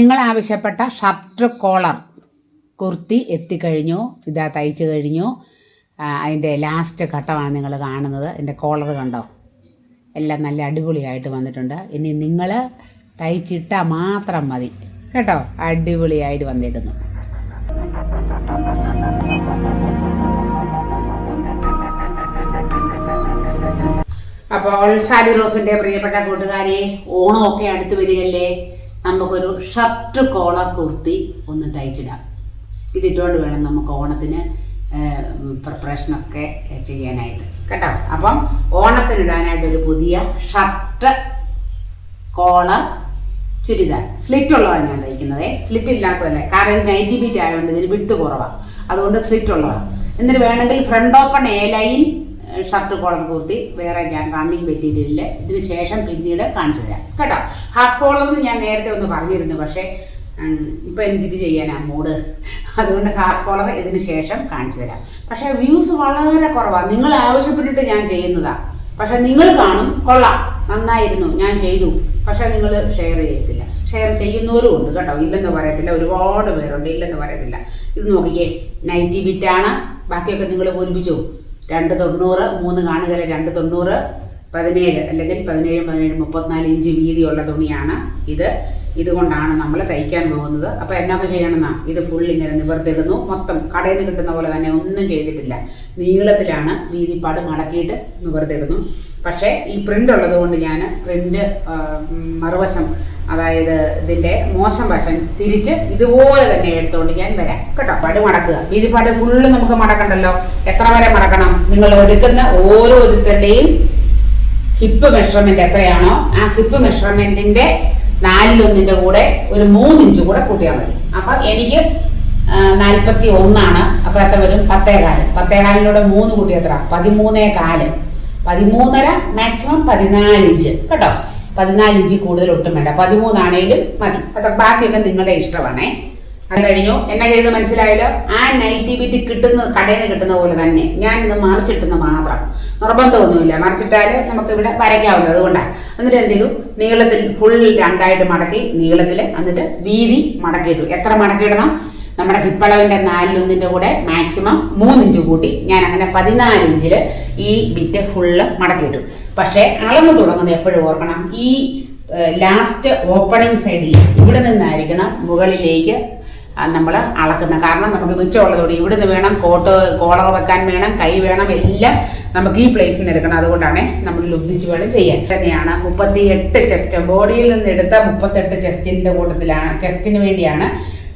നിങ്ങൾ ആവശ്യപ്പെട്ട shirt collar kurti എത്തിക്കഴിഞ്ഞു ഇതാ തയ്ച്ചു കഴിഞ്ഞു. അതിന്റെ ലാസ്റ്റ് ഘട്ടമാണ് നിങ്ങൾ കാണുന്നത്. എന്റെ കോളർ കണ്ടോ? എല്ലാം നല്ല അടിപൊളിയായിട്ട് വന്നിട്ടുണ്ട്. ഇനി നിങ്ങൾ തയ്ച്ചിട്ടാൽ മാത്രം മതി. കേട്ടോ? അടിപൊളിയായിട്ട് വന്നേക്കുന്നു. അപ്പോൾ സാലി റോസിന്റെ പ്രിയപ്പെട്ട കൂട്ടുകാരി ഓണമൊക്കെ അടുത്ത് വരികയല്ലേ? നമുക്കൊരു ഷർട്ട് കോളർ കുർത്തി ഒന്ന് തയ്ച്ചിടാം. ഇതിട്ടുകൊണ്ട് വേണം നമുക്ക് ഓണത്തിന് പ്രിപ്പറേഷനൊക്കെ ചെയ്യാനായിട്ട്. കേട്ടോ? അപ്പം ഓണത്തിനിടാനായിട്ട് ഒരു പുതിയ ഷർട്ട് കോളർ ചുരിദാർ. സ്ലിറ്റ് ഉള്ളതാണ് ഞാൻ തയ്ക്കുന്നത്. സ്ലിറ്റ് ഇല്ലാത്തതല്ലേ. കാരണം ഇത് നൈറ്റി ബീറ്റ് ആയതുകൊണ്ട് ഇതിന് വിട്ട് കുറവാണ് അതുകൊണ്ട് സ്ലിറ്റ് ഉള്ളതാണ് എന്നിട്ട് വേണമെങ്കിൽ front open A line shirt collar kurti വേറെ ഞാൻ റണ്ണിങ് മെറ്റീരിയലിൽ ഇതിന് ശേഷം പിന്നീട് കാണിച്ചു തരാം. കേട്ടോ? ഹാഫ് കോളർ എന്ന് ഞാൻ നേരത്തെ ഒന്ന് പറഞ്ഞിരുന്നു. പക്ഷേ ഇപ്പം എനിക്കിത് ചെയ്യാനാ മൂഡ് അതുകൊണ്ട് ഹാഫ് കോളർ ഇതിന് ശേഷം കാണിച്ചു തരാം. പക്ഷേ വ്യൂസ് വളരെ കുറവാണ് നിങ്ങൾ ആവശ്യപ്പെട്ടിട്ട് ഞാൻ ചെയ്യുന്നതാണ് പക്ഷെ നിങ്ങൾ കാണും. കൊള്ളാം. നന്നായിരുന്നു. ഞാൻ ചെയ്തു. പക്ഷെ നിങ്ങൾ ഷെയർ ചെയ്യത്തില്ല. ഷെയർ ചെയ്യുന്നവരും ഉണ്ട് കേട്ടോ. ഇല്ലെന്ന് പറയത്തില്ല. ഒരുപാട് പേരുണ്ട്. ഇല്ലെന്ന് പറയത്തില്ല. ഇത് നോക്കിക്കേ. നൈറ്റി ബിറ്റാണ് ബാക്കിയൊക്കെ നിങ്ങൾ പൂരിപ്പിച്ചു രണ്ട് തൊണ്ണൂറ് മൂന്ന് കാണുകയില്ല രണ്ട് തൊണ്ണൂറ് പതിനേഴ് അല്ലെങ്കിൽ പതിനേഴ് പതിനേഴ് മുപ്പത്തിനാല് ഇഞ്ച് വീതിയുള്ള തുണിയാണ് ഇത്. ഇതുകൊണ്ടാണ് നമ്മൾ തയ്ക്കാൻ പോകുന്നത്. അപ്പോൾ എന്നൊക്കെ ചെയ്യണമെന്നാ? ഇത് ഫുൾ ഇങ്ങനെ നിവർത്തിടുന്നു. മൊത്തം കടയിൽ നിന്ന് കിട്ടുന്ന പോലെ തന്നെ ഒന്നും ചെയ്തിട്ടില്ല. നീളത്തിലാണ് വീതിപ്പാട് മടക്കിയിട്ട് നിവർത്തിടുന്നു. പക്ഷേ ഈ പ്രിന്റ് ഉള്ളത് കൊണ്ട് ഞാൻ പ്രിന്റ് മറുവശം അതായത് ഇതിന്റെ മോശം വശം തിരിച്ച് ഇതുപോലെ തന്നെ എടുത്തുകൊണ്ട് ഞാൻ വരാം. കേട്ടോ? പാട് മടക്കുക. വീതിപ്പാട് ഫുള്ള് നമുക്ക് മടക്കണ്ടല്ലോ. എത്ര വരെ മടക്കണം? നിങ്ങൾ എടുക്കുന്ന ഓരോരുത്തരുടെയും ഹിപ്പ് മെഷർമെന്റ് എത്രയാണോ ആ ഹിപ്പ് മെഷർമെന്റിന്റെ നാലിലൊന്നിന്റെ കൂടെ ഒരു മൂന്നിഞ്ചും കൂടെ കൂട്ടിയാൽ മതി. അപ്പൊ എനിക്ക് നാൽപ്പത്തി ഒന്നാണ് അപ്പൊ എത്ര വരും? പത്തേകാൽ. പത്തേകാലിലൂടെ മൂന്ന് കൂട്ടി എത്ര പതിമൂന്നേ കാൽ പതിമൂന്നര മാക്സിമം പതിനാല് ഇഞ്ച് കേട്ടോ? പതിനാല് ഇഞ്ച് കൂടുതൽ ഒട്ടും വേണ്ട. പതിമൂന്നാണേലും മതി. അതൊക്കെ ബാക്കിയൊക്കെ നിങ്ങളുടെ ഇഷ്ടമാണേ. അത് കഴിഞ്ഞു. എന്നെ ചെയ്ത് മനസ്സിലായാലോ ആ നൈറ്റി ബിറ്റ് കിട്ടുന്ന കടയിൽ നിന്ന് കിട്ടുന്ന പോലെ തന്നെ. ഞാൻ ഇന്ന് മറിച്ചിട്ടുന്ന മാത്രം. നിർബന്ധമൊന്നുമില്ല. മറിച്ചിട്ടാൽ നമുക്ക് ഇവിടെ വരയ്ക്കാമല്ലോ അതുകൊണ്ടാണ് എന്നിട്ട് എന്ത് ചെയ്തു? നീളത്തിൽ ഫുൾ രണ്ടായിട്ട് മടക്കി നീളത്തിൽ എന്നിട്ട് വീതി മടക്കിയിട്ടു. എത്ര മടക്കിയിടണം? നമ്മുടെ ഹിപ്പളവിന്റെ നാലിലൊന്നിന്റെ കൂടെ മാക്സിമം മൂന്നിഞ്ച് കൂട്ടി. ഞാൻ അങ്ങനെ പതിനാല് ഇഞ്ചിൽ ഈ ബിറ്റ് ഫുള്ള് മടക്കിയിട്ടു. പക്ഷേ അളന്ന് തുടങ്ങുന്നത് എപ്പോഴും ഓർക്കണം. ഈ ലാസ്റ്റ് ഓപ്പണിംഗ് സൈഡിൽ ഇവിടെ നിന്നായിരിക്കണം മുകളിലേക്ക് നമ്മൾ അളക്കുന്നത് കാരണം നമുക്ക് മിച്ചമുള്ളതുകൊണ്ട് ഇവിടുന്ന് വേണം കോട്ട് കോളർ വെക്കാൻ വേണം കൈ വേണം എല്ലാം നമുക്ക് ഈ പ്ലേസിൽ നിന്ന് എടുക്കണം. അതുകൊണ്ടാണ് നമ്മൾ ലുബ്ധിച്ച് വേണം ചെയ്യാൻ. തന്നെയാണ് മുപ്പത്തി എട്ട് ചെസ്റ്റ് ബോഡിയിൽ നിന്ന് എടുത്ത മുപ്പത്തെട്ട് ചെസ്റ്റിന്റെ കൂട്ടത്തിലാണ് ചെസ്റ്റിന് വേണ്ടിയാണ്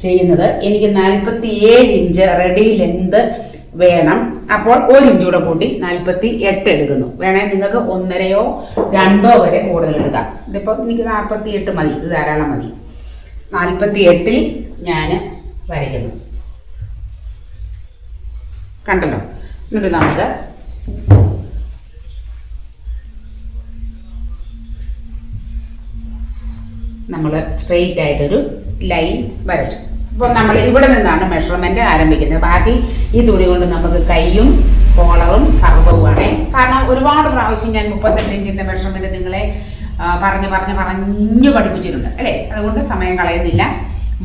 ചെയ്യുന്നത്. എനിക്ക് നാൽപ്പത്തി ഏഴ് ഇഞ്ച് റെഡി ലെങ്ത് വേണം. അപ്പോൾ ഒരു ഇഞ്ച് കൂടെ കൂട്ടി നാൽപ്പത്തി എട്ട് എടുക്കുന്നു. വേണേൽ നിങ്ങൾക്ക് ഒന്നരയോ രണ്ടോ വരെ കൂടുതൽ എടുക്കാം. ഇതിപ്പോൾ എനിക്ക് നാൽപ്പത്തി എട്ട് മതി. ഇത് ധാരാളം മതി. നാൽപ്പത്തി എട്ടിൽ ഞാൻ വരയ്ക്കുന്നു. കണ്ടല്ലോ. എന്നിട്ട് നമുക്ക് നമ്മൾ സ്ട്രെയിറ്റ് ആയിട്ടൊരു ലൈൻ വരച്ചു. അപ്പോൾ നമ്മൾ ഇവിടെ നിന്നാണ് മെഷർമെന്റ് ആരംഭിക്കുന്നത്. ബാക്കി ഈ തുണി കൊണ്ട് നമുക്ക് കൈയും കോളറും സർവവുമാണ് കാരണം ഒരുപാട് പ്രാവശ്യം ഞാൻ മുപ്പത്തെട്ട് ഇഞ്ചിന്റെ മെഷർമെന്റ് നിങ്ങളെ പറഞ്ഞ് പറഞ്ഞ് പറഞ്ഞു പഠിപ്പിച്ചിട്ടുണ്ട്. അല്ലേ? അതുകൊണ്ട് സമയം കളയുന്നില്ല.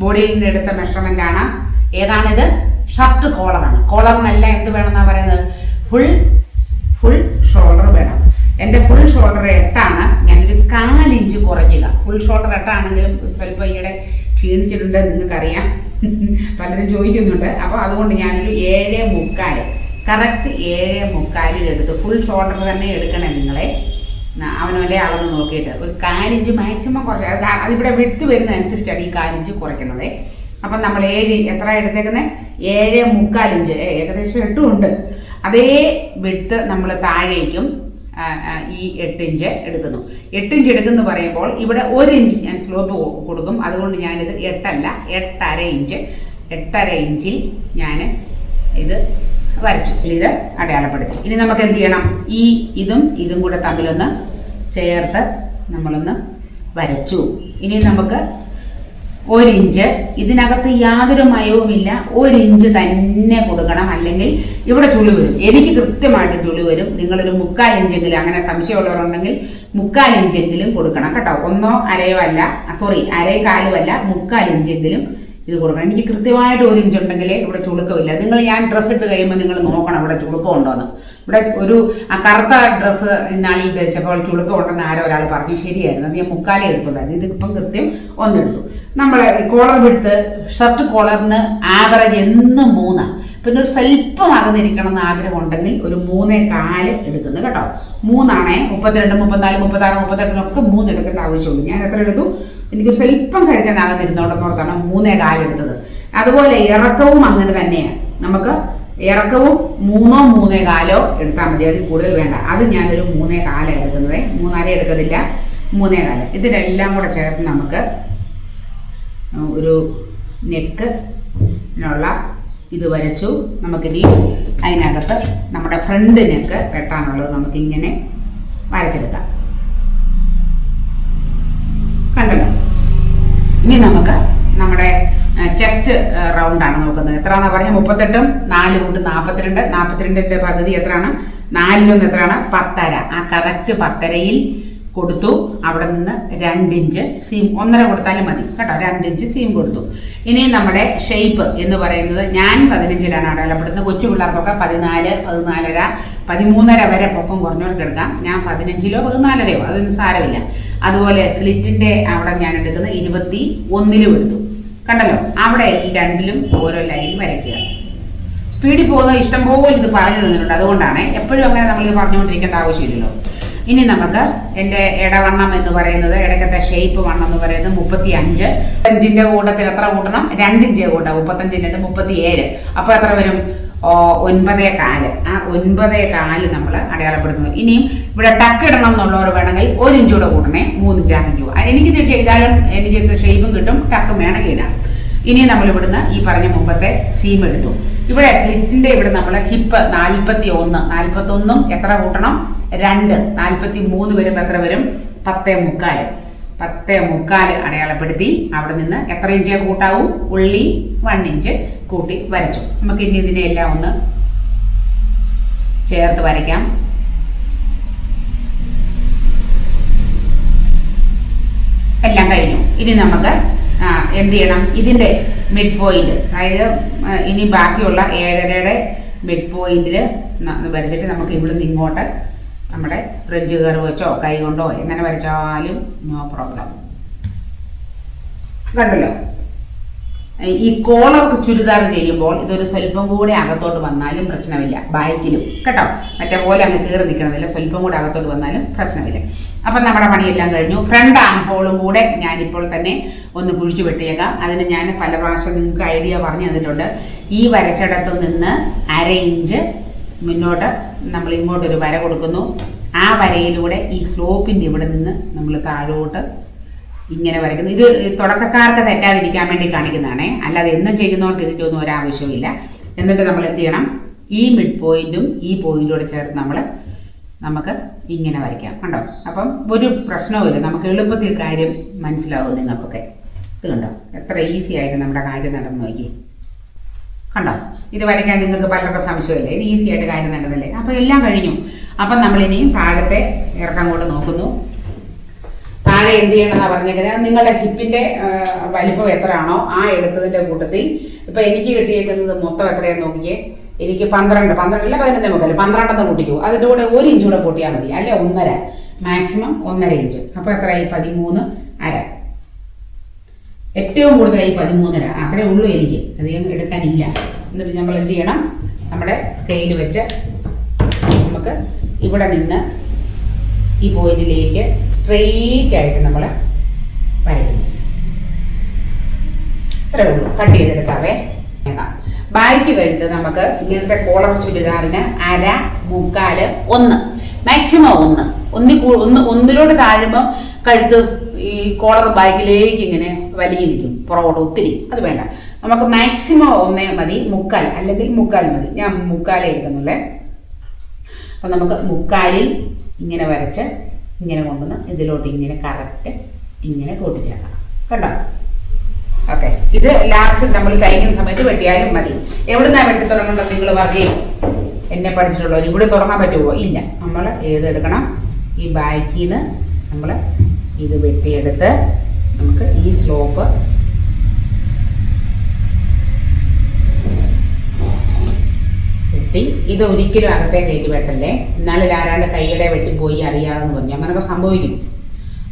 ബോഡിയിൽ നിന്ന് എടുത്ത മെഷർമെന്റ് ആണ്. ഏതാണിത്? ഷർട്ട് കോളറാണ് കോളറിനല്ല എന്ത് വേണമെന്നാണ് പറയുന്നത്? ഫുൾ ഫുൾ ഷോൾഡർ വേണം. എന്റെ ഫുൾ ഷോൾഡർ എട്ടാണ്. ഞാനൊരു കാലിഞ്ച് കുറയ്ക്കുക. ഫുൾ ഷോൾഡർ എട്ടാണെങ്കിലും സ്വല്പം ഈയിടെ ക്ഷീണിച്ചിട്ടുണ്ട് നിങ്ങൾക്കറിയാം. പലരും ചോദിക്കുന്നുണ്ട്. അപ്പോൾ അതുകൊണ്ട് ഞാനൊരു ഏഴ് മുക്കാൽ കറക്റ്റ് ഏഴ് മുക്കാലിലെടുത്ത് ഫുൾ ഷോൾഡർ തന്നെ എടുക്കണേ നിങ്ങളെ. അവനവന്റെ അളന്ന് നോക്കിയിട്ട്. ഒരു കാലിഞ്ച് മാക്സിമം കുറച്ച് അതിവിടെ വിട്ട് വരുന്ന അനുസരിച്ചാണ് ഈ കാലിഞ്ച് കുറയ്ക്കുന്നത്. അപ്പം നമ്മൾ ഏഴ് എത്ര എടുത്തേക്കുന്നത് ഏഴ് മുക്കാലിഞ്ച് ഏകദേശം എട്ടും ഉണ്ട്. അതേ വിട്ട് നമ്മൾ താഴേക്കും ഈ എട്ട് ഇഞ്ച് എടുക്കുന്നു. എട്ട് ഇഞ്ച് എടുക്കുന്നു പറയുമ്പോൾ ഇവിടെ ഒരു ഇഞ്ച് ഞാൻ സ്ലോപ്പ് കൊടുക്കും. അതുകൊണ്ട് ഞാനിത് എട്ടല്ല എട്ടര ഇഞ്ച്. എട്ടര ഇഞ്ചിൽ ഞാൻ ഇത് വരച്ചു. ഇത് അടയാളപ്പെടുത്തി. ഇനി നമുക്ക് എന്ത് ചെയ്യണം? ഈ ഇതും ഇതും കൂടെ തമ്മിലൊന്ന് ചേർത്ത് നമ്മളൊന്ന് വരച്ചു. ഇനി നമുക്ക് ഒരിഞ്ച് ഇതിനകത്ത് യാതൊരു മയവുമില്ല. ഒരിഞ്ച് തന്നെ കൊടുക്കണം. അല്ലെങ്കിൽ ഇവിടെ ചുളി വരും. എനിക്ക് കൃത്യമായിട്ട് ചുളി വരും. നിങ്ങളൊരു മുക്കാൽ ഇഞ്ചെങ്കിലും അങ്ങനെ സംശയമുള്ളവരുണ്ടെങ്കിൽ മുക്കാൽ ഇഞ്ചെങ്കിലും കൊടുക്കണം കേട്ടോ. ഒന്നോ അരയോ അല്ല സോറി അരേ കാലും അല്ല മുക്കാൽ ഇഞ്ചെങ്കിലും ഇത് കൊടുക്കണം. എനിക്ക് കൃത്യമായിട്ട് ഒരു ഇഞ്ച് ഉണ്ടെങ്കിൽ ഇവിടെ ചുളുക്കമില്ല. നിങ്ങൾ ഞാൻ ഡ്രസ്സ് ഇട്ട് കഴിയുമ്പോൾ നിങ്ങൾ നോക്കണം ഇവിടെ ചുളുക്കം ഉണ്ടോന്ന് ഇവിടെ ഒരു ആ കറുത്ത ഡ്രസ്സ് നാളിൽ ധരിച്ചപ്പോൾ ചുളുക്കം ഉണ്ടെന്ന് ആരോ ഒരാൾ പറഞ്ഞു. ശരിയായിരുന്നു. ഞാൻ മുക്കാലേ എടുത്തുണ്ടായിരുന്നു. ഇതിപ്പം കൃത്യം ഒന്നെടുത്തു. നമ്മൾ കോളർ വിടുത്ത് ഷർട്ട് കോളറിന് ആവറേജ് എന്നും മൂന്നാണ് പിന്നെ ഒരു സ്വല്പം അകന്നിരിക്കണം എന്ന് ആഗ്രഹം ഉണ്ടെങ്കിൽ ഒരു മൂന്നേ കാൽ എടുക്കുന്നത് കേട്ടോ. മൂന്നാണേ മുപ്പത്തിരണ്ട് മുപ്പത്തിനാല് മുപ്പത്താറ് മുപ്പത്തെട്ടിനൊക്കെ മൂന്ന് എടുക്കേണ്ട ആവശ്യമുള്ളൂ. ഞാൻ എത്ര എടുത്തു? എനിക്ക് സ്വല്പം കഴിക്കാൻ അകന്നിരുന്നോണ്ടെന്നോർത്താണ് മൂന്നേ കാലെടുത്തത് അതുപോലെ ഇറക്കവും അങ്ങനെ തന്നെയാണ് നമുക്ക് ഇറക്കവും മൂന്നോ മൂന്നേ കാലോ എടുത്താൽ മതി. അതിൽ കൂടുതൽ വേണ്ട. അത് ഞാനൊരു മൂന്നേ കാലം എടുക്കുന്നത്. മൂന്നാലേ എടുക്കത്തില്ല. മൂന്നേ കാലം. ഇതിനെല്ലാം കൂടെ ചേർത്ത് നമുക്ക് ഒരു നെക്ക് നുള്ള ഇത് വരച്ചു. നമുക്കിനി അതിനകത്ത് നമ്മുടെ ഫ്രണ്ട് വെട്ടാനുള്ളത് നമുക്കിങ്ങനെ വരച്ചെടുക്കാം. കണ്ടല്ലോ? ഇനി നമുക്ക് നമ്മുടെ ചെസ്റ്റ് റൗണ്ടാണ് നോക്കുന്നത്. എത്രയാണെന്ന് പറഞ്ഞാൽ മുപ്പത്തെട്ടും നാല് കൂട്ട് നാൽപ്പത്തിരണ്ട് നാൽപ്പത്തിരണ്ടിന്റെ പകുതി എത്രയാണ്? നാലിലൊന്ന് എത്രയാണ്? പത്തര. ആ കറക്റ്റ് പത്തരയിൽ കൊടുത്തു. അവിടെ നിന്ന് രണ്ടിഞ്ച് സീം ഒന്നര കൊടുത്താലും മതി. കേട്ടോ രണ്ടിഞ്ച് സീം കൊടുത്തു. ഇനി നമ്മുടെ ഷേപ്പ് എന്ന് പറയുന്നത് ഞാൻ പതിനഞ്ചിലാണ് അടയാളപ്പെടുന്നത് കൊച്ചു പിള്ളേർക്കൊക്കെ പതിനാല് പതിനാലര പതിമൂന്നര വരെ പൊക്കം കുറഞ്ഞവർക്ക് എടുക്കാം. ഞാൻ പതിനഞ്ചിലോ പതിനാലരയോ അതൊന്നും സാരമില്ല. അതുപോലെ സ്ലിറ്റിന്റെ അവിടെ ഞാൻ എടുക്കുന്നത് ഇരുപത്തി ഒന്നിലും എടുത്തു. കണ്ടല്ലോ അവിടെ രണ്ടിലും ഓരോ ലൈൻ വരയ്ക്കുക. സ്പീഡിൽ പോകുന്ന ഇഷ്ടം പോലെ ഇത് പറഞ്ഞു തന്നിട്ടുണ്ട്. അതുകൊണ്ടാണ് എപ്പോഴും അങ്ങനെ നമ്മൾ പറഞ്ഞുകൊണ്ടിരിക്കേണ്ട ആവശ്യമില്ലല്ലോ. ഇനി നമുക്ക് എന്റെ ഇടവണ്ണം എന്ന് പറയുന്നത് ഇടയ്ക്കത്തെ ഷേപ്പ് വണ്ണം എന്ന് പറയുന്നത് മുപ്പത്തി അഞ്ച് അഞ്ചിന്റെ കൂട്ടത്തിൽ എത്ര കൂട്ടണം? രണ്ടിഞ്ച് കൂട്ടാം മുപ്പത്തഞ്ചിന്റെ മുപ്പത്തി ഏഴ് അപ്പോൾ എത്ര വരും? ഒൻപതേ കാൽ. ആ ഒൻപതേ കാൽ നമ്മൾ അടയാളപ്പെടുത്തുന്നു. ഇനിയും ഇവിടെ ടക്ക് ഇടണം എന്നുള്ളവർ വേണമെങ്കിൽ ഒരു ഇഞ്ച് കൂടെ കൂട്ടണേ മൂന്നിഞ്ച് അഞ്ച് എനിക്കിത് ചെയ്താലും എനിക്ക് ഷേപ്പും കിട്ടും ടക്കും വേണമെങ്കിൽ ഇടാം. ഇനി നമ്മൾ ഇവിടുന്ന് ഈ പറഞ്ഞ മുമ്പത്തെ സീം എടുത്തു. ഇവിടെ സ്ലിറ്റിന്റെ ഇവിടെ നമ്മൾ ഹിപ്പ് നാൽപ്പത്തി ഒന്ന് നാൽപ്പത്തി ഒന്നും എത്ര കൂട്ടണം? രണ്ട് നാൽപ്പത്തി മൂന്ന് വരുമ്പോൾ എത്ര വരും? പത്തേ മുക്കാൽ. പത്തേ മുക്കാൽ അടയാളപ്പെടുത്തി അവിടെ നിന്ന് എത്ര ഇഞ്ച് കൂട്ടാവും? ഉള്ളി വൺ ഇഞ്ച് കൂട്ടി വരച്ചു. നമുക്ക് ഇനി ഇതിനെ എല്ലാം ഒന്ന് ചേർത്ത് വരയ്ക്കാം. എല്ലാം കഴിഞ്ഞു. ഇനി നമുക്ക് എന്ത് ചെയ്യണം? ഇതിന്റെ മിഡ് പോയിന്റ് അതായത് ഇനി ബാക്കിയുള്ള ഏഴരയുടെ മിഡ് പോയിന്റിൽ വരച്ചിട്ട് നമുക്ക് ഇവിടുന്ന് ഇങ്ങോട്ട് നമ്മുടെ ഫ്രിഡ്ജ് കയറി വെച്ചോ കൈ കൊണ്ടോ എങ്ങനെ വരച്ചാലും നോ പ്രോബ്ലം കണ്ടല്ലോ? ഈ കോളർക്ക് ചുരിദാർ ചെയ്യുമ്പോൾ ഇതൊരു സ്വല്പം കൂടെ അകത്തോട്ട് വന്നാലും പ്രശ്നമില്ല ബാക്കിലും കേട്ടോ? മറ്റേ പോലെ അങ്ങ് കയറി നിൽക്കണമെന്നില്ല സ്വല്പം കൂടെ അകത്തോട്ട് വന്നാലും പ്രശ്നമില്ല. അപ്പം നമ്മുടെ പണിയെല്ലാം കഴിഞ്ഞു. ഫ്രണ്ട് ആം ഹോളും കൂടെ ഞാനിപ്പോൾ തന്നെ ഒന്ന് കുഴിച്ചു വെട്ടിയേക്കാം. അതിന് ഞാൻ പല പ്രാവശ്യം നിങ്ങൾക്ക് ഐഡിയ പറഞ്ഞു തന്നിട്ടുണ്ട്. ഈ വരച്ചിടത്ത് നിന്ന് അര ഇഞ്ച് മുന്നോട്ട് നമ്മൾ ഇങ്ങോട്ടൊരു വര കൊടുക്കുന്നു. ആ വരയിലൂടെ ഈ സ്ലോപ്പിന്റെ ഇവിടെ നിന്ന് നമ്മൾ താഴോട്ട് ഇങ്ങനെ വരയ്ക്കുന്നു. ഇത് തുടക്കക്കാർക്ക് തെറ്റാതിരിക്കാൻ വേണ്ടി കാണിക്കുന്നതാണേ. അല്ലാതെ എന്നും ചെയ്യുന്നവർക്ക് ഇതിന്റെ ഒന്നും ഒരാവശ്യമില്ല എന്നിട്ട് നമ്മൾ എന്ത് ചെയ്യണം? ഈ മിഡ് പോയിന്റും ഈ പോയിന്റോട് ചേർത്ത് നമ്മൾ നമുക്ക് ഇങ്ങനെ വരയ്ക്കാം. കണ്ടോ? അപ്പം ഒരു പ്രശ്നവുമില്ല നമുക്ക് എളുപ്പത്തിൽ കാര്യം മനസ്സിലാവും നിങ്ങൾക്കൊക്കെ. ഇത് കണ്ടോ? എത്ര ഈസി ആയിട്ട് നമ്മുടെ കാര്യം നടന്നു നോക്കി കണ്ടോ? ഇത് വരയ്ക്കാൻ നിങ്ങൾക്ക് പലർക്കും സംശയമില്ലേ? ഇത് ഈസി ആയിട്ട് കാര്യം തന്നതല്ലേ അപ്പോൾ എല്ലാം കഴിഞ്ഞു. അപ്പം നമ്മളിനി താഴത്തെ ഇറക്കം കൊണ്ട് നോക്കുന്നു. താഴെ എന്ത് ചെയ്യണമെന്നാണ് പറഞ്ഞേക്കുന്നത്? നിങ്ങളുടെ ഹിപ്പിന്റെ വലിപ്പം എത്രയാണോ ആ എടുത്തതിന്റെ കൂട്ടത്തിൽ ഇപ്പൊ എനിക്ക് കിട്ടിയേക്കുന്നത് മൊത്തം എത്രയാന്ന് നോക്കിക്കേ. എനിക്ക് പന്ത്രണ്ട് പന്ത്രണ്ടല്ല പതിനൊന്നേ മുതൽ പന്ത്രണ്ടെന്ന് കൂട്ടിക്കൂ. അതിന്റെ കൂടെ ഒരു ഇഞ്ച് കൂടെ കൂട്ടിയാൽ മതി. അല്ലെ ഒന്നര. മാക്സിമം ഒന്നര ഇഞ്ച് അപ്പൊ എത്രയായി? പതിമൂന്ന് അര. ഏറ്റവും കൂടുതൽ കൂടുതലായി പതിമൂന്നര. അത്രേ ഉള്ളൂ എനിക്ക്. അധികം എടുക്കാനില്ല. എന്നിട്ട് നമ്മൾ എന്ത് ചെയ്യണം? നമ്മുടെ സ്കെയിൽ വെച്ച് നമുക്ക് ഇവിടെ നിന്ന് ഈ പോയിന്റിലേക്ക് സ്ട്രെയിറ്റ് ആയിട്ട് നമ്മൾ വരയ്ക്കുന്നു. ഇത്രേ ഉള്ളൂ. കട്ട് ചെയ്തെടുക്കാവേ. ബാക്കി ബാക്ക് കഴുത്ത് നമുക്ക് ഇങ്ങനത്തെ കോളർ ചുരിദാറിന് അര മുക്കാൽ ഒന്ന്. മാക്സിമം ഒന്ന്. ഒന്നി ഒന്ന് ഒന്നിലോട്ട് താഴുമ്പോൾ കഴുത്ത് ഈ കോളർ ബാക്കിലേക്ക് ഇങ്ങനെ വലിഞ്ഞു നിൽക്കും പുറകോട്ട് ഒത്തിരി. അത് വേണ്ട. നമുക്ക് മാക്സിമം ഒന്നേ മതി. മുക്കാൽ. അല്ലെങ്കിൽ മുക്കാൽ മതി. ഞാൻ മുക്കാലേ എടുക്കുന്നുള്ളേ. അപ്പം നമുക്ക് മുക്കാലിൽ ഇങ്ങനെ വരച്ച് ഇങ്ങനെ കൊണ്ടുവന്ന് ഇതിലോട്ട് ഇങ്ങനെ കറക്റ്റ് ഇങ്ങനെ കൂട്ടിച്ചേർക്കാം കണ്ടോ? ഓക്കെ. ഇത് ലാസ്റ്റ് നമ്മൾ തയ്ക്കുന്ന സമയത്ത് വെട്ടിയാലും മതി. എവിടുന്നാ വെട്ടി തുടങ്ങേണ്ടത് നിങ്ങൾ വർഗീയം എന്നെ പഠിച്ചിട്ടുള്ളവർ. ഇവിടെ തുടങ്ങാൻ പറ്റുമോ ഇല്ല. നമ്മൾ ഏതെടുക്കണം? ഈ ബാക്കിൽ നിന്ന് നമ്മൾ ഇത് വെട്ടിയെടുത്ത് നമുക്ക് ഈ സ്ലോപ്പ് വെട്ടി. ഇത് ഒരിക്കലും അകത്തെ കയറ്റി വെട്ടല്ലേ? എന്നാലും ആരാണ്ട് കൈയുടെ വെട്ടിപ്പോയി അറിയാതെന്ന് പറഞ്ഞു. അങ്ങനൊക്കെ സംഭവിക്കും.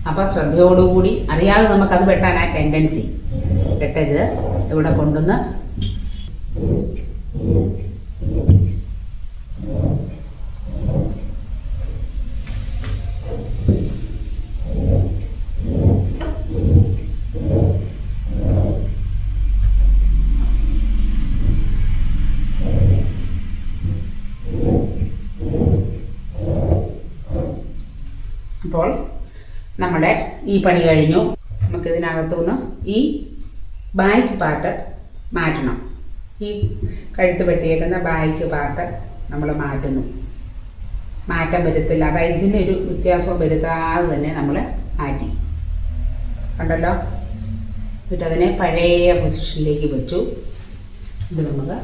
അപ്പോൾ ശ്രദ്ധയോടുകൂടി അറിയാതെ നമുക്കത് ആ ടെൻഡൻസി വെട്ടരുത്. ഇവിടെ കൊണ്ടുവന്ന് അപ്പോൾ നമ്മുടെ ഈ പണി കഴിഞ്ഞു. നമുക്ക് ഇതിനകത്തുനിന്ന് ഈ ബാക്ക് പാർട്ട് മാറ്റണം. ഈ കഴുത്ത് വെട്ടിയേക്കുന്ന ബാക്ക് പാർട്ട് നമ്മൾ മാറ്റുന്നു. മാറ്റം വരുത്തില്ല. അതായത് ഒരു വ്യത്യാസവും വരുത്താതെ തന്നെ നമ്മൾ മാറ്റി. കണ്ടല്ലോ? എന്നിട്ട് അതിനെ പഴയ പൊസിഷനിലേക്ക് വെച്ചു. ഇത് നമുക്ക്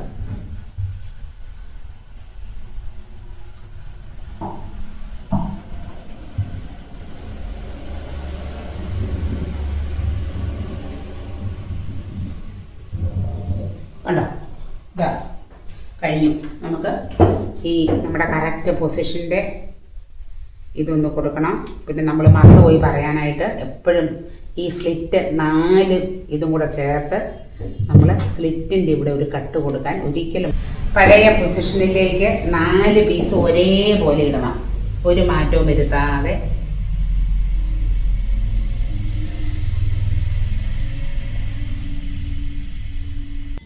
കണ്ടോ ഇതാ കഴിഞ്ഞു. നമുക്ക് ഈ നമ്മുടെ കറക്റ്റ് പൊസിഷന്റെ ഇതൊന്ന് കൊടുക്കണം. പിന്നെ നമ്മൾ മറന്നുപോയി പറയാനായിട്ട് എപ്പോഴും ഈ സ്ലിറ്റ് നാല് ഇതും കൂടെ ചേർത്ത് നമ്മൾ സ്ലിറ്റിന്റെ ഇവിടെ ഒരു കട്ട് കൊടുക്കാൻ ഒരിക്കലും പഴയ പൊസിഷനിലേക്ക് നാല് പീസ് ഒരേപോലെ ഇടണം. ഒരു മാറ്റവും വരുത്താതെ.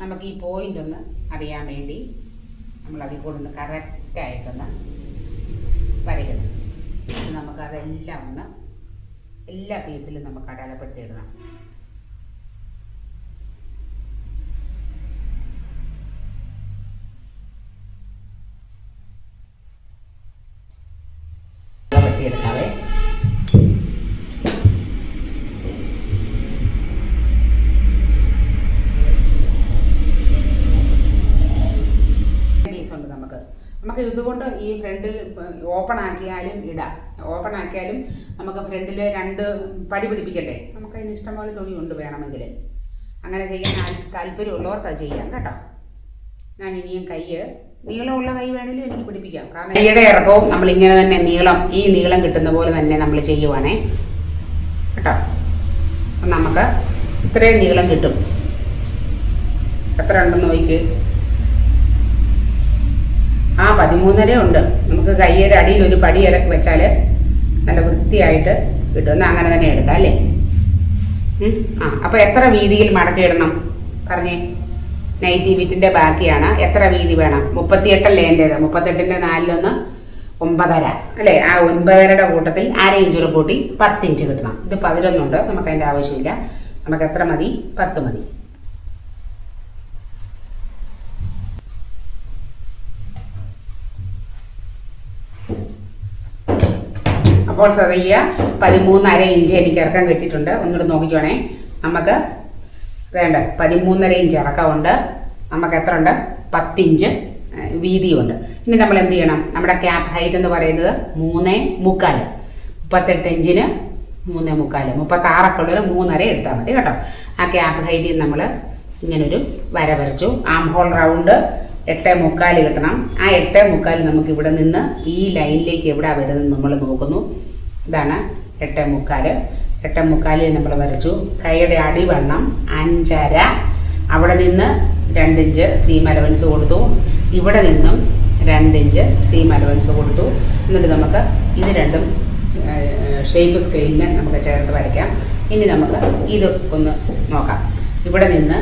നമുക്ക് ഈ പോയിന്റ് ഒന്ന് അറിയാൻ വേണ്ടി നമ്മൾ അതിൽ കൂടെ ഒന്ന് കറക്റ്റായിട്ടൊന്ന് വരയ്ക്കുന്നത് ഇത് നമുക്ക് അതെല്ലാം ഒന്ന് എല്ലാ പീസിലും നമുക്ക് അടയാളപ്പെടുത്തിയിടണം. നമുക്ക് ഇതുകൊണ്ട് ഈ ഫ്രണ്ടിൽ ഓപ്പൺ ആക്കിയാലും ഇടാം. ഓപ്പൺ ആക്കിയാലും നമുക്ക് ഫ്രണ്ടിൽ രണ്ട് പടി പിടിപ്പിക്കട്ടെ നമുക്ക് അതിന് ഇഷ്ടംപോലെ തുണി കൊണ്ട് വേണമെങ്കിൽ. അങ്ങനെ ചെയ്യാൻ താല്പര്യമുള്ളവർക്ക് അത് ചെയ്യാം കേട്ടോ. ഞാൻ ഇനിയും കൈ നീളമുള്ള കൈ വേണമെങ്കിലും എനിക്ക് പിടിപ്പിക്കാം. കാരണം കൈയുടെ ഇറക്കവും നമ്മൾ ഇങ്ങനെ തന്നെ നീളം ഈ നീളം കിട്ടുന്ന പോലെ തന്നെ നമ്മൾ ചെയ്യുവാണേ. കേട്ടോ? നമുക്ക് ഇത്രയും നീളം കിട്ടും. എത്ര ഉണ്ടെന്ന് നോക്കിക്ക്. ആ പതിമൂന്നര ഉണ്ട്. നമുക്ക് കയ്യുടെ അടിയിൽ ഒരു പടി ഇറക്കി വെച്ചാൽ നല്ല വൃത്തിയായിട്ട് കിട്ടും എന്നാൽ അങ്ങനെ തന്നെ എടുക്കാം അല്ലേ? ആ അപ്പോൾ എത്ര വീതിയിൽ മടക്കിയിടണം പറഞ്ഞേ. നൈറ്റി വിറ്റിന്റെ ബാക്കിയാണ്. എത്ര വീതി വേണം? മുപ്പത്തിയെട്ടല്ലേ എന്റേത് മുപ്പത്തെട്ടിന്റെ നാലിലൊന്ന് ഒമ്പതര അല്ലേ? ആ ഒൻപതരയുടെ കൂട്ടത്തിൽ അര ഇഞ്ച് കൂട്ടി പത്തിഞ്ച് കിട്ടണം. ഇത് പതിനൊന്നുണ്ട്. നമുക്ക് അതിന്റെ ആവശ്യമില്ല. നമുക്ക് എത്ര മതി? പത്ത് മതി. അപ്പോൾ ചെറിയ പതിമൂന്നര ഇഞ്ച് എനിക്ക് ഇറക്കം കിട്ടിയിട്ടുണ്ട്. ഒന്നുകൂടെ നോക്കിക്കോണേ. നമുക്ക് വേണ്ട പതിമൂന്നര ഇഞ്ച് ഇറക്കമുണ്ട്. നമുക്ക് എത്ര ഉണ്ട്? പത്തിഞ്ച് വീതിയുണ്ട്. ഇനി നമ്മൾ എന്ത് ചെയ്യണം? നമ്മുടെ ക്യാപ് ഹൈറ്റ് എന്ന് പറയുന്നത് മൂന്നേ മുക്കാൽ മുപ്പത്തെട്ട് ഇഞ്ചിന് മൂന്നേ മുക്കാൽ മുപ്പത്താറൊക്കെ ഉള്ളൊരു മൂന്നര എടുത്താൽ മതി കേട്ടോ. ആ ക്യാപ് ഹൈറ്റിൽ നമ്മൾ ഇങ്ങനൊരു വര വരച്ചു. ആം ഹോൾ റൗണ്ട് എട്ട് മുക്കാൽ കിട്ടണം. ആ എട്ട് മുക്കാൽ നമുക്ക് ഇവിടെ നിന്ന് ഈ ലൈനിലേക്ക് എവിടെ വരുന്നത് നമ്മൾ നോക്കുന്നു. ഇതാണ് എട്ട് മുക്കാൽ എട്ട് മുക്കാലിൽ നമ്മൾ വരച്ചു. കൈയുടെ അടിവണ്ണം അഞ്ചര. അവിടെ നിന്ന് രണ്ടിഞ്ച് സീം അലവൻസ് കൊടുത്തു. ഇവിടെ നിന്നും രണ്ടിഞ്ച് സീം അലവൻസ് കൊടുത്തു. എന്നിട്ട് നമുക്ക് ഇത് രണ്ടും ഷേപ്പ് സ്കെയിലിന് നമുക്ക് ചേർത്ത് വരയ്ക്കാം. ഇനി നമുക്ക് ഇത് ഒന്ന് നോക്കാം. ഇവിടെ നിന്ന്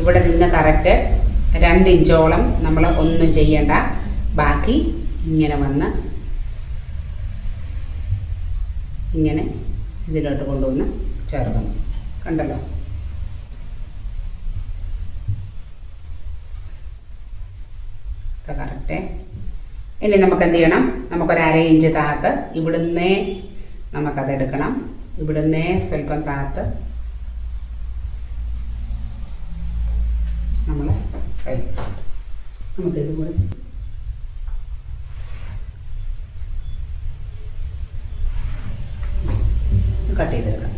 ഇവിടെ നിന്ന് കറക്റ്റ് രണ്ട് ഇഞ്ചോളം നമ്മൾ ഒന്നും ചെയ്യേണ്ട. ബാക്കി ഇങ്ങനെ വന്ന് ഇങ്ങനെ ഇതിലോട്ട് കൊണ്ടുവന്ന് ചേർക്കുന്നു. കണ്ടല്ലോ? കറക്റ്റ് ഇനി നമുക്ക് എന്ത് ചെയ്യണം? നമുക്കൊരു അര ഇഞ്ച് താത്ത് ഇവിടുന്നേ നമുക്കത് എടുക്കണം. ഇവിടുന്നേ സ്വല്പം താത്ത് നമ്മളെ കൈ നമുക്കിതും കൂടെ കട്ട് ചെയ്തെടുക്കാം.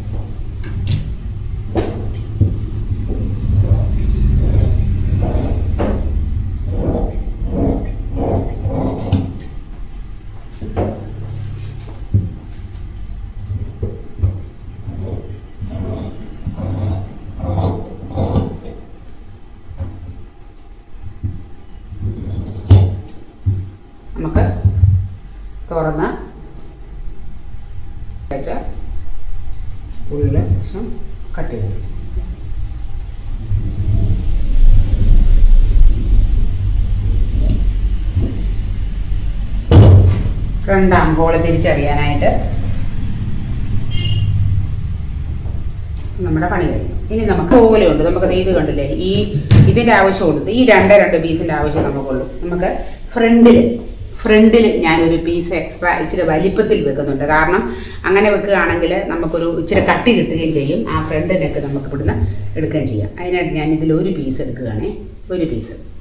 രണ്ടാം തിരിച്ചറിയാനായിട്ട്. നമ്മുടെ പണി കഴിഞ്ഞു. ഇനി നമുക്ക് പോലെയുണ്ട് നമുക്ക് ഇത് കണ്ടില്ലേ? ഈ ഇതിന്റെ ആവശ്യമുണ്ട്. ഈ രണ്ട് രണ്ട് പീസിന്റെ ആവശ്യം നമുക്കുള്ളൂ. നമുക്ക് ഫ്രണ്ടിൽ ഫ്രണ്ടിൽ ഞാനൊരു പീസ് എക്സ്ട്രാ ഇച്ചിരി വലിപ്പത്തിൽ വെക്കുന്നുണ്ട്. കാരണം അങ്ങനെ വെക്കുകയാണെങ്കിൽ നമുക്കൊരു ഇച്ചിരി കട്ടി കിട്ടുകയും ചെയ്യും. ആ ഫ്രണ്ടിനൊക്കെ നമുക്ക് ഇവിടുന്ന് എടുക്കുകയും ചെയ്യാം. അതിനായിട്ട് ഞാൻ ഇതിൽ ഒരു പീസ് എടുക്കുകയാണേ. ഒരു പീസ്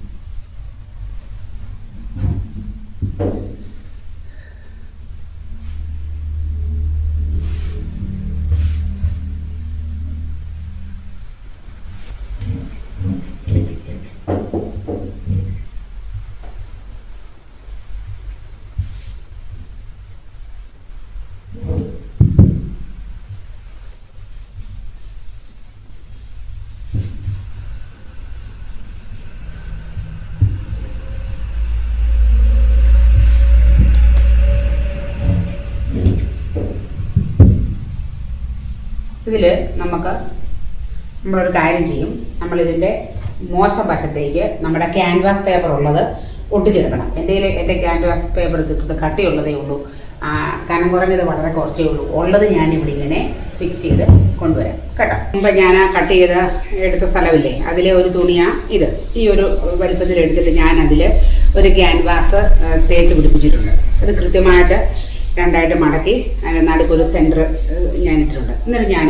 ഇതിൽ നമുക്ക് നമ്മളൊരു കാര്യം ചെയ്യും. നമ്മളിതിന്റെ മോശം വശത്തേക്ക് നമ്മുടെ ക്യാൻവാസ് പേപ്പർ ഉള്ളത് ഒട്ടിച്ചെടുക്കണം. എന്റെ എന്റെ ക്യാൻവാസ് പേപ്പർ കട്ടിയുള്ളതേ ഉള്ളൂ. കനം കുറഞ്ഞത് വളരെ കുറച്ചേ ഉള്ളൂ. ഉള്ളത് ഞാനിവിടെ ഇങ്ങനെ ഫിക്സ് ചെയ്ത് കൊണ്ടുവരാം. കേട്ടോ? മുമ്പ് ഞാൻ ആ കട്ട് ചെയ്ത് എടുത്ത സ്ഥലമില്ലേ? അതിലെ ഒരു തുണിയാ ഇത്. ഈ ഒരു വലിപ്പത്തിൽ എടുത്തിട്ട് ഞാൻ അതിൽ ഒരു ക്യാൻവാസ് തേച്ച് പിടിപ്പിച്ചിട്ടുണ്ട്. അത് കൃത്യമായിട്ട് രണ്ടായിട്ട് മടക്കി നടുക്കൊരു സെന്റർ ഞാൻ ഇട്ടിട്ടുണ്ട് എന്നിട്ട് ഞാൻ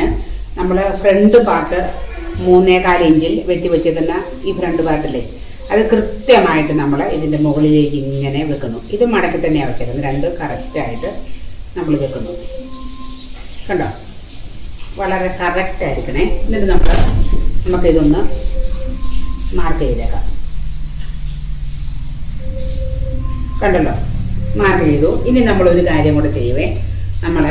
നമ്മൾ ഫ്രണ്ട് പാർട്ട് മൂന്നേകാൽ ഇഞ്ചിൽ വെട്ടി വെച്ചേക്കുന്ന ഈ ഫ്രണ്ട് പാർട്ടില്ലേ അത് കൃത്യമായിട്ട് നമ്മൾ ഇതിന്റെ മുകളിലേക്ക് ഇങ്ങനെ വെക്കുന്നു. ഇത് മടക്കി തന്നെയാണ് വെച്ചേക്കുന്നത്. രണ്ട് കറക്റ്റായിട്ട് നമ്മൾ വെക്കുന്നു. കണ്ടോ? വളരെ കറക്റ്റ് ആയിരിക്കണേ. എന്നിട്ട് നമ്മൾ നമുക്കിതൊന്ന് മാർക്ക് ചെയ്തേക്കാം. കണ്ടല്ലോ? മാർക്ക് ചെയ്തു. ഇനി നമ്മൾ ഒരു കാര്യം കൂടെ ചെയ്യുവേ. നമ്മൾ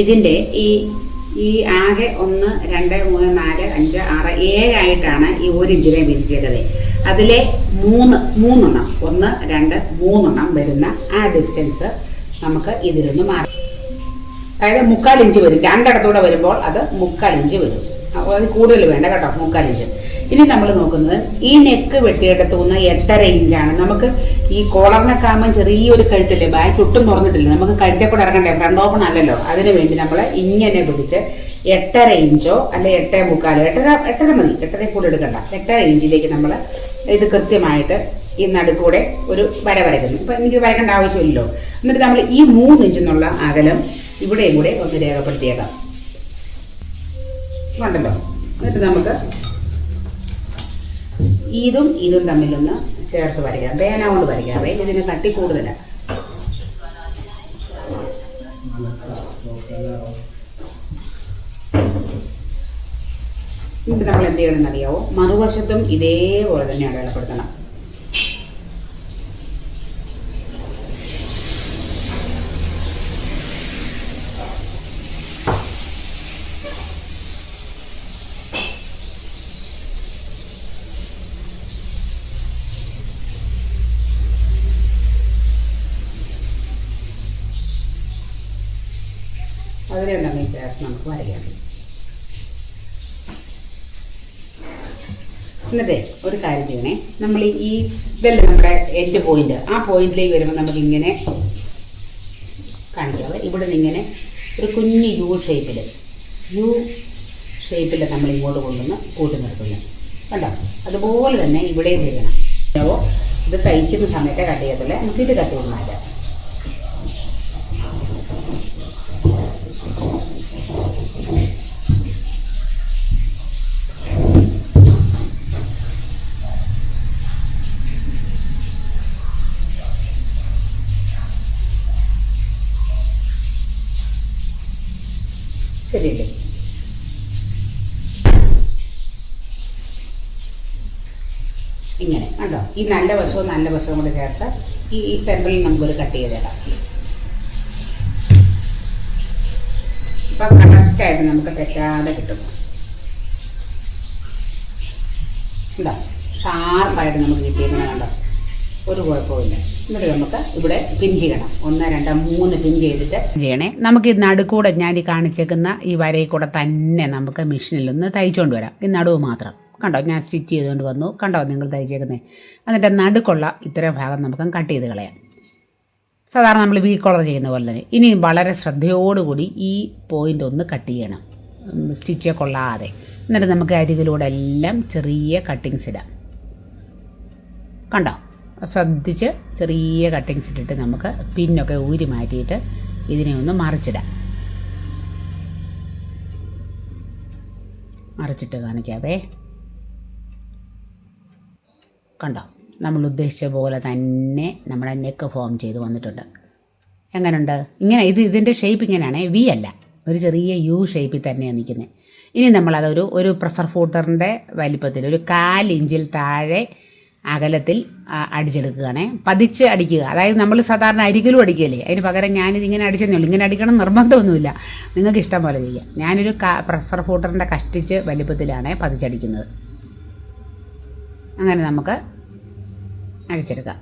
ഇതിന്റെ ഈ ഈ ആകെ ഒന്ന് രണ്ട് മൂന്ന് നാല് അഞ്ച് ആറ് ഏഴായിട്ടാണ് ഈ ഒരു ഇഞ്ചിനെ വിരിച്ചേക്കത് അതിലെ മൂന്ന് മൂന്നെണ്ണം ഒന്ന് രണ്ട് മൂന്നെണ്ണം വരുന്ന ആ ഡിസ്റ്റൻസ് നമുക്ക് ഇതിലൊന്ന് മാറി അതായത് മുക്കാൽ ഇഞ്ച് വരും. രണ്ടിടത്തൂടെ വരുമ്പോൾ അത് മുക്കാൽ ഇഞ്ച് വരും. അത് കൂടുതൽ വേണ്ട കേട്ടോ മുക്കാൽ ഇഞ്ച്. ഇനി നമ്മൾ നോക്കുന്നത് ഈ നെക്ക് വെട്ടിയെടുത്ത് നിന്ന് എട്ടര ഇഞ്ചാണ്. നമുക്ക് ഈ കോളറിനൊക്കെ ചെറിയൊരു കഴുത്തില്ലേ ബാക്ക് ഒട്ടും തുറന്നിട്ടില്ല. നമുക്ക് കഴുത്തെ കൂടെ ഇറങ്ങണ്ടേ? ഫ്രണ്ട് ഓപ്പൺ അല്ലല്ലോ. അതിന് വേണ്ടി നമ്മൾ ഇങ്ങനെ പിടിച്ച് എട്ടര ഇഞ്ചോ അല്ലെ എട്ടേ മുക്കാലോ എട്ടര എട്ടര മതി. എട്ടര കൂടെ എടുക്കണ്ട. എട്ടര ഇഞ്ചിലേക്ക് നമ്മൾ ഇത് കൃത്യമായിട്ട് ഈ നടുക്കൂടെ ഒരു വര വരയ്ക്കുന്നു. ഇപ്പം എനിക്ക് വരയ്ക്കേണ്ട ആവശ്യമില്ലല്ലോ. എന്നിട്ട് നമ്മൾ ഈ മൂന്ന് ഇഞ്ചെന്നുള്ള അകലം ഇവിടെയും കൂടെ ഒന്ന് രേഖപ്പെടുത്തിയേക്കാം. ഉണ്ടല്ലോ എന്നിട്ട് നമുക്ക് ഇതും ഇതും തമ്മിലൊന്ന് ചേർത്ത് വരയ്ക്കാം. പേന കൊണ്ട് വരയ്ക്കാവേ ഇതിന് കട്ടി കൂടുതലാണ് എന്നിട്ട് നമ്മൾ എന്ത് ചെയ്യണമെന്ന് അറിയാവോ? മറുവശത്തും ഇതേപോലെ തന്നെ അടയാളപ്പെടുത്തണം അതിനെ തമ്മിൽ ചേർത്ത് നമുക്ക് വരയ്ക്കാം എന്നിട്ടേ ഒരു കാര്യം ചെയ്യണേ നമ്മൾ ഈ ഇതല്ലേ നമ്മുടെ എൻഡ് പോയിന്റ് ആ പോയിന്റിലേക്ക് വരുമ്പോൾ നമുക്കിങ്ങനെ കാണിക്കാതെ ഇവിടെ നിന്ന് ഇങ്ങനെ ഒരു കുഞ്ഞ് യു ഷേപ്പിൽ യു ഷേപ്പിൽ നമ്മൾ ഇങ്ങോട്ട് കൊണ്ടുവന്ന് കൂട്ടി നിർത്തുന്നു കണ്ടോ? അതുപോലെ തന്നെ ഇവിടെയും ചെയ്യണം അപ്പോൾ ഇത് തയ്ക്കുന്ന സമയത്തെ കട്ട് ചെയ്യത്തില്ല? ഇത് കട്ട് ചെയ്ത് മാറ്റാം ശരിയല്ലേ ഇങ്ങനെ കണ്ടോ ഈ നല്ല വശവും നല്ല വശവും കൂടെ ചേർത്ത് ഈ ഈ സെന്ററിൽ നമുക്കൊരു കട്ട് ചെയ്തിടാം ഇപ്പം കറക്റ്റായിട്ട് നമുക്ക് തെറ്റാതെ കിട്ടും. ഉണ്ടോ ഷാർപ്പായിട്ട് നമുക്ക് കിട്ടിയിരിക്കുന്നത് കണ്ടോ? ഒരു കുഴപ്പമില്ല എന്നിട്ട് നമുക്ക് ഇവിടെ പിൻ ചെയ്യണം. ഒന്ന് രണ്ട് മൂന്ന് പിൻ ചെയ്തിട്ട് ചെയ്യണേ. നമുക്ക് ഈ നടുക്കൂടെ ഞാൻ ഈ കാണിച്ചേക്കുന്ന ഈ വരയിൽ കൂടെ തന്നെ നമുക്ക് മെഷീനിൽ ഒന്ന് തയ്ച്ചുകൊണ്ട് വരാം. ഈ നടുവ് മാത്രം. കണ്ടോ? ഞാൻ സ്റ്റിച്ച് ചെയ്തുകൊണ്ട് വന്നു. കണ്ടോ നിങ്ങൾ തയ്ച്ചേക്കുന്നത് എന്നിട്ട് നടുക്കുള്ള ഇത്രയും ഭാഗം നമുക്ക് കട്ട് ചെയ്ത് കളയാം. സാധാരണ നമ്മൾ വി കോളർ ചെയ്യുന്ന പോലെ തന്നെ. ഇനി വളരെ ശ്രദ്ധയോടുകൂടി ഈ പോയിന്റ് ഒന്ന് കട്ട് ചെയ്യണം. സ്റ്റിച്ച് കൊള്ളാതെ. എന്നിട്ട് നമുക്ക് അരികിലൂടെ എല്ലാം ചെറിയ കട്ടിങ്സ് ഇടാം. കണ്ടോ? ശ്രദ്ധിച്ച് ചെറിയ കട്ടിങ്സ് ഇട്ടിട്ട് നമുക്ക് പിന്നൊക്കെ ഊരി മാറ്റിയിട്ട് ഇതിനെ ഒന്ന് മറിച്ചിടാം. മറിച്ചിട്ട് കാണിക്കാവേ. കണ്ടോ? നമ്മൾ ഉദ്ദേശിച്ച പോലെ തന്നെ നമ്മുടെ നെക്ക് ഫോം ചെയ്ത് വന്നിട്ടുണ്ട്. എങ്ങനെയുണ്ട് ഇങ്ങനെ ഇത് ഇതിന്റെ ഷേപ്പ് ഇങ്ങനെയാണ് വി അല്ല. ഒരു ചെറിയ യു ഷേപ്പിൽ തന്നെയാണ് നിൽക്കുന്നത് ഇനി നമ്മളതൊരു ഒരു പ്രഷർ ഫൂട്ടറിന്റെ വലിപ്പത്തിൽ ഒരു കാൽ ഇഞ്ചിൽ താഴെ അകലത്തിൽ അടിച്ചെടുക്കുകയാണേ. പതിച്ച് അടിക്കുക. അതായത് നമ്മൾ സാധാരണ അരികിലും അടിക്കുകയല്ലേ? അതിന് പകരം ഞാനിത് ഇങ്ങനെ അടിച്ചെന്നേ ഉള്ളൂ. ഇങ്ങനെ അടിക്കണം നിർബന്ധമൊന്നുമില്ല. നിങ്ങൾക്ക് ഇഷ്ടം പോലെ ചെയ്യാം. ഞാനൊരു പ്രഷർ ഫൂട്ടറിന്റെ കഷ്ടിച്ച് വലിപ്പത്തിലാണ് പതിച്ചടിക്കുന്നത്. അങ്ങനെ നമുക്ക് അഴിച്ചെടുക്കാം.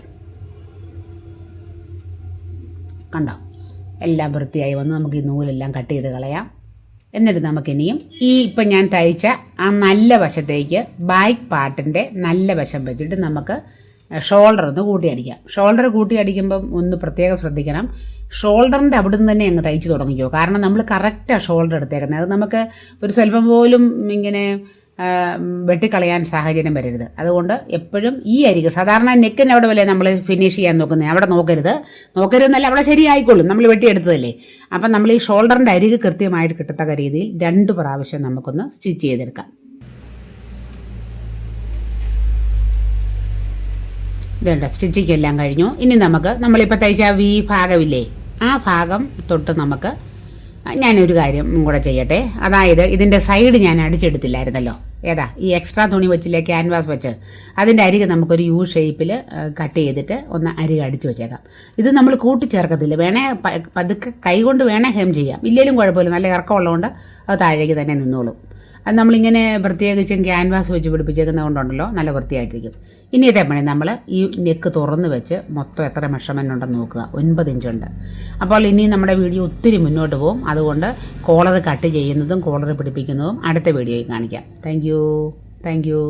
കണ്ടോ? എല്ലാം വൃത്തിയായി വന്ന് നമുക്ക് ഈ നൂലെല്ലാം കട്ട് ചെയ്ത് കളയാം. എന്നിട്ട് നമുക്കിനിയും ഈ ഇപ്പം ഞാൻ തയ്ച്ച ആ നല്ല വശത്തേക്ക് ബാക്ക് പാർട്ടിന്റെ നല്ല വശം വെച്ചിട്ട് നമുക്ക് ഷോൾഡർ ഒന്ന് കൂട്ടിയടിക്കാം. ഷോൾഡർ കൂട്ടിയടിക്കുമ്പം ഒന്ന് പ്രത്യേകം ശ്രദ്ധിക്കണം. ഷോൾഡറിന്റെ അവിടെ നിന്ന് തന്നെ അങ്ങ് തയ്ച്ച് തുടങ്ങിക്കോ. കാരണം നമ്മൾ കറക്റ്റാണ് ഷോൾഡർ എടുത്തേക്കുന്നത്. അത് നമുക്ക് ഒരു സ്വല്പം പോലും ഇങ്ങനെ വെട്ടിക്കളയാൻ സാഹചര്യം വരരുത്. അതുകൊണ്ട് എപ്പോഴും ഈ അരികെ സാധാരണ നെക്കിന് അവിടെ വല്ലേ നമ്മൾ ഫിനിഷ് ചെയ്യാൻ നോക്കുന്നത് അവിടെ നോക്കരുത്. നോക്കരുതെന്നല്ല അവിടെ ശരിയായിക്കോളും. നമ്മൾ വെട്ടിയെടുത്തതല്ലേ? അപ്പം നമ്മൾ ഈ ഷോൾഡറിന്റെ അരികെ കൃത്യമായിട്ട് കിട്ടത്തക്ക രീതിയിൽ രണ്ട് പ്രാവശ്യം നമുക്കൊന്ന് സ്റ്റിച്ച് ചെയ്തെടുക്കാം. ഇതുണ്ട് സ്റ്റിച്ചിങ് എല്ലാം കഴിഞ്ഞു. ഇനി നമുക്ക് നമ്മളിപ്പോൾ തയ്ച്ച വി ഭാഗമില്ലേ? ആ ഭാഗം തൊട്ട് നമുക്ക് ഞാനൊരു കാര്യം കൂടെ ചെയ്യട്ടെ. അതായത് ഇതിന്റെ സൈഡ് ഞാൻ അടിച്ചെടുത്തില്ലായിരുന്നല്ലോ. ഏതാ ഈ എക്സ്ട്രാ തുണി വെച്ചില്ലേ ക്യാൻവാസ് വെച്ച്. അതിന്റെ അരികെ നമുക്കൊരു യു ഷേപ്പിൽ കട്ട് ചെയ്തിട്ട് ഒന്ന് അരികെ അടിച്ചു വെച്ചേക്കാം. ഇത് നമ്മൾ കൂട്ടിച്ചേർക്കത്തില്ല. വേണേ പതുക്കെ കൈകൊണ്ട് വേണേ ഹെം ചെയ്യാം. ഇല്ലെങ്കിലും കുഴപ്പമില്ല. നല്ല ഇറക്കമുള്ളതുകൊണ്ട് അത് താഴേക്ക് തന്നെ നിന്നോളും. അത് നമ്മളിങ്ങനെ പ്രത്യേകിച്ചും ക്യാൻവാസ് വെച്ച് പിടിപ്പിച്ചേക്കുന്നത് കൊണ്ടുണ്ടല്ലോ നല്ല വൃത്തിയായിട്ടിരിക്കും. ഇനി ഇതേ പണി. നമ്മൾ ഈ നെക്ക് തുറന്ന് വെച്ച് മൊത്തം എത്ര മെഷർമെന്റ് ഉണ്ടെന്ന് നോക്കുക. ഒൻപത് ഇഞ്ചുണ്ട് അപ്പോൾ ഇനി നമ്മുടെ വീഡിയോ ഒത്തിരി മുന്നോട്ട് പോകും. അതുകൊണ്ട് കോളർ കട്ട് ചെയ്യുന്നതും കോളർ പിടിപ്പിക്കുന്നതും അടുത്ത വീഡിയോയിൽ കാണിക്കാം. Thank you thank you